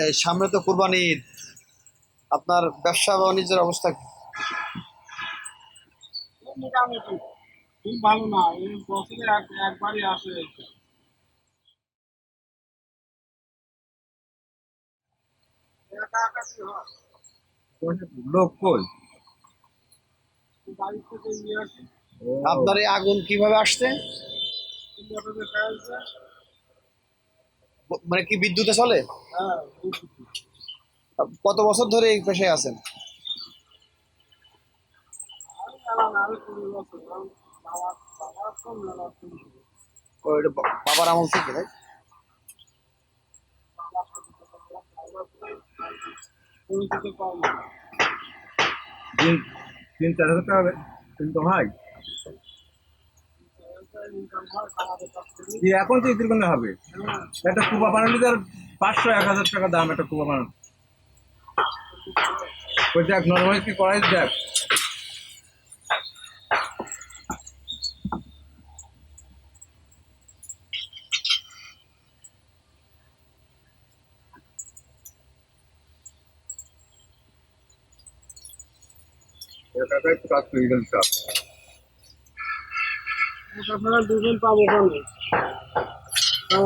এই সামনে তো কুরবানি ঈদ আপনার ব্যবসা বাণিজ্যের অবস্থা কি? মোটামুটি খুব ভালো না এই বছরে একবারই আসে এইটা। একা একা কি হয়? লোক কই নিয়ে আপনার এই আগুন কীভাবে আসছে মানে কি বিদ্যুতে চলে? কত বছর ধরে এই পেশায় আছেন? তো বাবার আমল থেকে, তাই? তিন তিন, চার হাজার টাকা হয় ইনকাম হয় আমাদের কাছ থেকে কি এখন তো ইতির কোনো হবে। একটা কুপা বানালে তার পাঁচশো, এক হাজার টাকা দাম একটা কুপা বানানো ওই দেখ নর্মাল কি করাই দেখ। কাজ করে গেল ওটা ছাড়া দুজন পাবো কেন